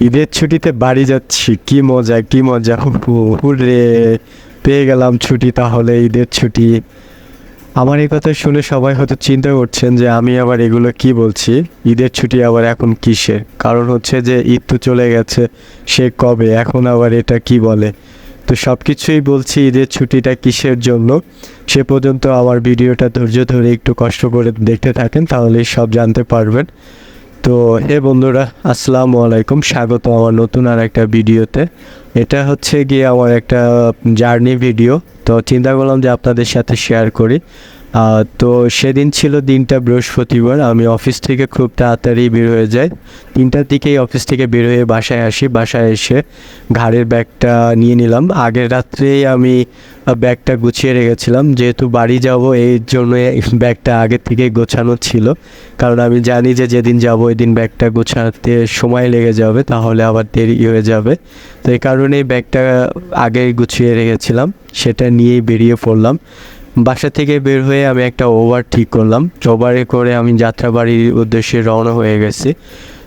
ঈদের ছুটিতে বাড়ি যাচ্ছি। কি মজা কি মজা। রে পেয়ে গেলাম ছুটি তাহলে, ঈদের ছুটি। আমার এই কথা শুনে সবাই হয়তো চিন্তা করছেন যে আমি আবার এগুলো কি বলছি? ঈদের ছুটি আবার এখন কিসের? কারণ হচ্ছে যে ঈদ তো চলে গেছে, সে কবে? এখন আবার এটা কি বলে? তো সব কিছুই বলছি ঈদের ছুটিটা কিসের জন্য? সে পর্যন্ত আমার ভিডিওটা ধৈর্য ধরে একটু কষ্ট করে দেখতে থাকেন, তাহলেই সব জানতে পারবেন। তো হে বন্ধুরা, আসসালামু আলাইকুম, স্বাগত আমার নতুন আর একটা ভিডিওতে। এটা হচ্ছে গিয়ে আমার একটা জার্নি ভিডিও তো চিন্তা করলাম যে আপনাদের সাথে শেয়ার করি। তো সেদিন ছিল দিনটা বৃহস্পতিবার। আমি অফিস থেকে খুব তাড়াতাড়ি বের হয়ে যাই। তিনটার দিকেই অফিস থেকে বের হয়ে বাসায় আসি। বাসায় এসে ঘাড়ের ব্যাগটা নিয়ে নিলাম। আগের রাত্রেই আমি ব্যাগটা গুছিয়ে রেখেছিলাম। যেহেতু বাড়ি যাব, এই জন্য ব্যাগটা আগের থেকে গোছানো ছিল। কারণ আমি জানি যে যেদিন যাব ওই দিন ব্যাগটা গোছাতে সময় লেগে যাবে। তাহলে আবার দেরি হয়ে যাবে। তো এই কারণেই ব্যাগটা আগেই গুছিয়ে রেখেছিলাম। সেটা নিয়েই বেরিয়ে পড়লাম। বাসা থেকে বের হয়ে আমি একটা ওভার ঠিক করলাম। ওভারে করে আমি যাত্রাবাড়ির উদ্দেশ্যে রওনা হয়ে গেছি।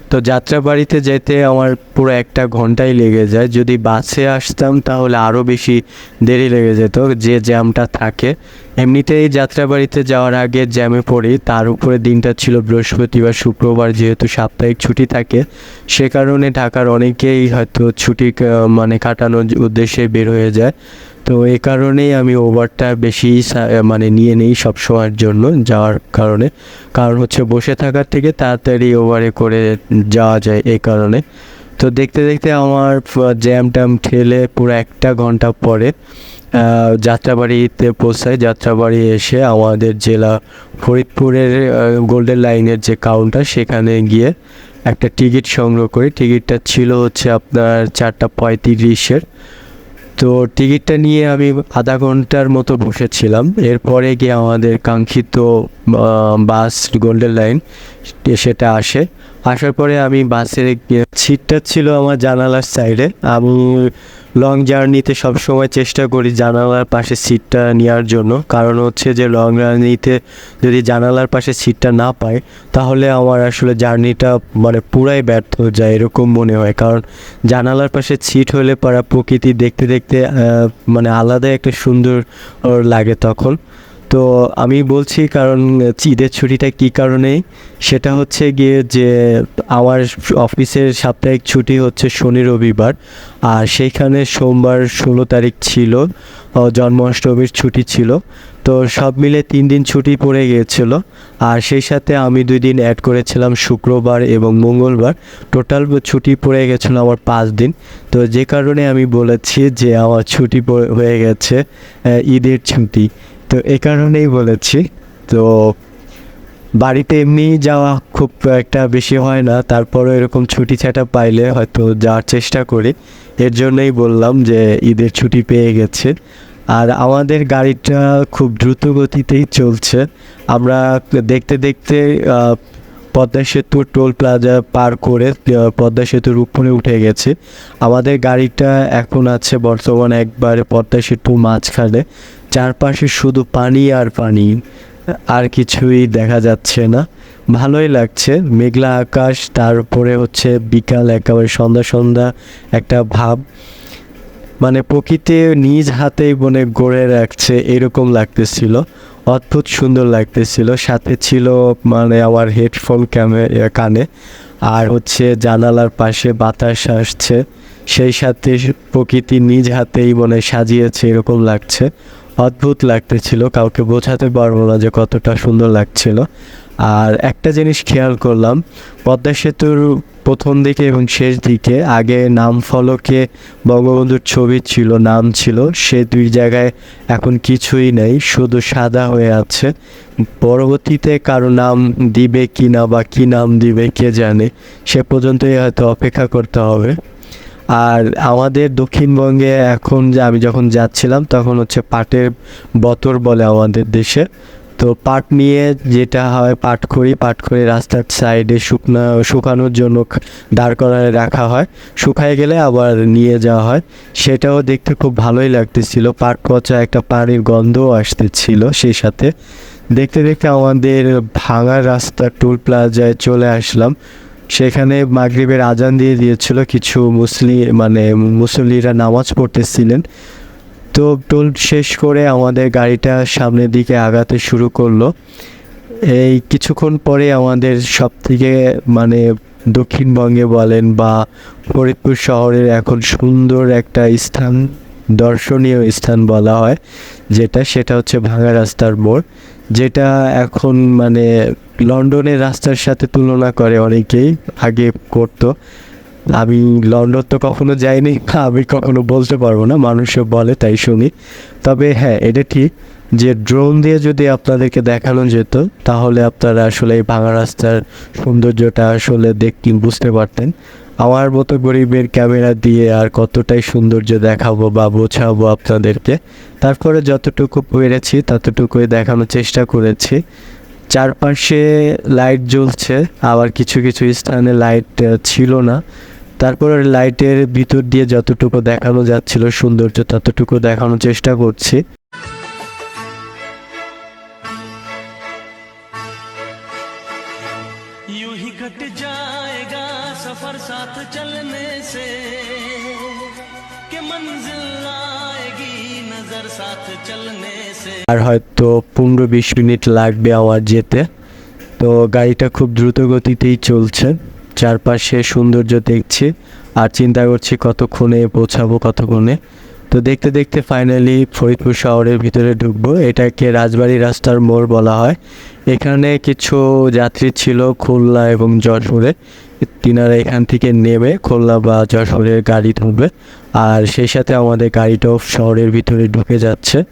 তো যাত্রাবাড়িতে যেতে আমার পুরো একটা ঘন্টাই লেগে যায়। যদি বাসে আসতাম তাহলে আরও বেশি দেরি লেগে যেত, যে জ্যামটা থাকে। এমনিতেই যাত্রাবাড়িতে যাওয়ার আগে জ্যামে পড়ি। তার উপরে দিনটা ছিল বৃহস্পতিবার, শুক্রবার যেহেতু সাপ্তাহিক ছুটি থাকে, সে কারণে ঢাকার অনেকেই হয়তো ছুটি মানে কাটানোর উদ্দেশ্যে বের হয়ে যায়। তো এই কারণেই আমি ওভারটা বেশি মানে নিয়ে নিই সব সময়ের জন্য যাওয়ার কারণে। কারণ হচ্ছে বসে থাকার থেকে তাড়াতাড়ি ওভারে করে যাওয়া যায় এই কারণে। তো দেখতে দেখতে আমার জ্যাম ট্যাম ঠেলে পুরো একটা ঘণ্টা পরে যাত্রাবাড়িতে পৌঁছাই যাত্রাবাড়ি এসে আমাদের জেলা ফরিদপুরের গোল্ডেন লাইনের যে কাউন্টার সেখানে গিয়ে একটা টিকিট সংগ্রহ করি। টিকিটটা ছিল হচ্ছে আপনার চারটা পঁয়ত্রিশের। তো টিকিটটা নিয়ে আমি আধা ঘণ্টার মতো বসেছিলাম। এরপরে গিয়ে আমাদের কাঙ্ক্ষিত বাস গোল্ডেন লাইন সেটা আসে। আসার পরে আমি বাসের সিটটা ছিল আমার জানালার সাইডে আমি লং জার্নিতে সবসময় চেষ্টা করি জানালার পাশে সিটটা নেওয়ার জন্য। কারণ হচ্ছে যে লং জার্নিতে যদি জানালার পাশে সিটটা না পাই, তাহলে আমার আসলে জার্নিটা মানে পুরাই ব্যর্থ হয়ে যায় এরকম মনে হয়। কারণ জানালার পাশে সিট হলে পারা প্রকৃতি দেখতে দেখতে মানে আলাদা একটা সুন্দর লাগে তখন। তো আমি বলছি কারণ ঈদের ছুটিটা কী কারণে? সেটা হচ্ছে গিয়ে যে আমার অফিসের সাপ্তাহিক ছুটি হচ্ছে শনি, রবিবার। আর সেইখানে সোমবার ষোলো তারিখ ছিল জন্মাষ্টমীর ছুটি ছিল। তো সব মিলে তিন দিন ছুটি পড়ে গিয়েছিল। আর সেই সাথে আমি দুই দিন অ্যাড করেছিলাম শুক্রবার এবং মঙ্গলবার। টোটাল ছুটি পড়ে গেছিল আমার পাঁচ দিন। তো যে কারণে আমি বলেছি যে আমার ছুটি হয়ে গেছে ঈদের ছুটি। তো এই কারণেই বলেছি। তো বাড়িতে এমনি যাওয়া খুব একটা বেশি হয় না। তারপরও এরকম ছুটি ছাটা পাইলে হয়তো যাওয়ার চেষ্টা করি। এর জন্যই বললাম যে ঈদের ছুটি পেয়ে গেছে। আর আমাদের গাড়িটা খুব দ্রুত গতিতেই চলছে। আমরা দেখতে দেখতে পদ্মা সেতু টোল প্লাজা পার করে পদ্মা সেতুর উপরে উঠে গেছে। আমাদের গাড়িটা এখন আছে বর্তমানে একবারে পদ্মা সেতু মাঝখানে। চারপাশে শুধু পানি আর পানি, আর কিছুই দেখা যাচ্ছে না। ভালোই লাগছে, মেঘলা আকাশ তারপরে হচ্ছে বিকাল, একেবারে সন্ধ্যা সন্ধ্যা, একটা ভাব। মানে প্রকৃতি নিজ হাতেই মনে গড়ে রাখছে, এরকম লাগতেছিল, অদ্ভুত সুন্দর লাগতেছিল। সাথে ছিল মানে আমার হেডফোন ক্যামে কানে, আর হচ্ছে জানালার পাশে বাতাস আসছে। সেই সাথে প্রকৃতি নিজ হাতেই মনে সাজিয়েছে, এরকম লাগছে। অদ্ভুত লাগতেছিল, কাউকে বোঝাতে পারব না যে কতটা সুন্দর লাগছিল। আর একটা জিনিস খেয়াল করলাম, পদ্মা সেতুর প্রথম দিকে এবং শেষ দিকে, আগে নাম ফলকে বঙ্গবন্ধুর ছবি ছিল, নাম ছিল, সে দুই জায়গায় এখন কিছুই নেই, শুধু সাদা হয়ে আছে। পরবর্তীতে কারও নাম দিবে কি না বা কি নাম দিবে কে জানে, সে পর্যন্তই হয়তো অপেক্ষা করতে হবে। আর আমাদের দক্ষিণবঙ্গে এখন যে আমি যখন যাচ্ছিলাম, তখন হচ্ছে পাটের বতর বলে আমাদের দেশে। তো পাট নিয়ে যেটা হয়, পাট করি পাট করে রাস্তার সাইডে শুকনা, শুকানোর জন্য দাঁড় করায় রাখা হয়। শুকায় গেলে আবার নিয়ে যাওয়া হয়। সেটাও দেখতে খুব ভালোই লাগতেছিল। পাট পচা একটা পানির গন্ধও আসতেছিল সেই সাথে। দেখতে দেখতে আমাদের ভাঙা রাস্তা, টোল প্লাজায় চলে আসলাম। সেখানে মাগরিবের আজান দিয়ে দিয়েছিল কিছু মুসলি মানে মুসল্লিরা নামাজ পড়তেছিলেন। তো টোল শেষ করে আমাদের গাড়িটা সামনের দিকে আগাতে শুরু করল। এই কিছুক্ষণ পরে আমাদের সব থেকে মানে দক্ষিণবঙ্গে বলেন বা ফরিদপুর শহরের এখন সুন্দর একটা স্থান দর্শনীয় স্থান বলা হয়, যেটা, সেটা হচ্ছে ভাঙা রাস্তার মোড়, যেটা এখন মানে লন্ডনের রাস্তার সাথে তুলনা করে অনেকেই আগে করতো। আমি লন্ডন তো কখনো যাইনি, আমি কখনো বলতে পারব না, মানুষও বলে তাই শুনি। তবে হ্যাঁ এটা ঠিক যে ড্রোন দিয়ে যদি আপনাদেরকে দেখানো যেত, তাহলে আপনারা আসলে এই ভাঙা রাস্তার সৌন্দর্যটা আসলে দেখতে বুঝতে পারতেন। আমার মতো গরিবের ক্যামেরা দিয়ে আর কতটাই সৌন্দর্য দেখাবো বা বোঝাবো আপনাদেরকে, তারপরে যতটুকু পেরেছি ততটুকুই দেখানোর চেষ্টা করেছি। চারপাশে লাইট জ্বলছে, আবার কিছু কিছু স্থানে লাইট ছিল না। তারপরে লাইটের ভিতর দিয়ে যতটুকু দেখানো যাচ্ছিল সৌন্দর্য ততটুকু দেখানোর চেষ্টা করছি। सफर साथ चलने से कि मंजिल आएगी नजर साथ चलने से আর হয়তো পনেরো বিশ মিনিট লাগবে আমার যেতে তো গাড়িটা খুব দ্রুত গতিতেই চলছে চারপাশে সৌন্দর্য দেখছি আর চিন্তা করছি কতক্ষণে পৌঁছাবো কতক্ষণে তো দেখতে দেখতে ফাইনালি ফরিদপুর শহরের ভিতরে ঢুকবো। এটাকে রাজবাড়ি রাস্তার মোড় বলা হয়। এখানে কিছু যাত্রী ছিল খুলনা এবং যশোরে। তিনারা এখান থেকে নেমে খুলনা বা যশোরের গাড়ি ধরবে। আর সেই সাথে আমাদের গাড়িটাও শহরের ভিতরে ঢুকে যাচ্ছে।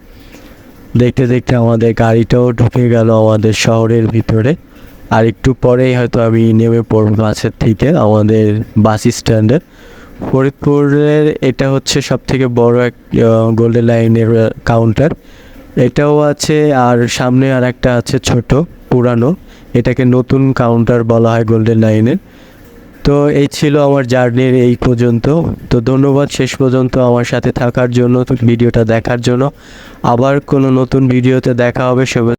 দেখতে দেখতে আমাদের গাড়িটাও ঢুকে গেল আমাদের শহরের ভিতরে। আর একটু পরেই হয়তো আমি নেমে পড়ব বাসের থেকে আমাদের বাস স্ট্যান্ডে। ফরিদপুরের এটা হচ্ছে সব থেকে বড় এক গোল্ডেন লাইনের কাউন্টার এটাও আছে আর সামনে আর একটা আছে ছোট, পুরানো। এটাকে নতুন কাউন্টার বলা হয় গোল্ডেন লাইনের তো এই ছিল আমার জার্নির এই পর্যন্ত। তো ধন্যবাদ শেষ পর্যন্ত আমার সাথে থাকার জন্য, ভিডিওটা দেখার জন্য। আবার কোনো নতুন ভিডিওতে দেখা হবে সবাই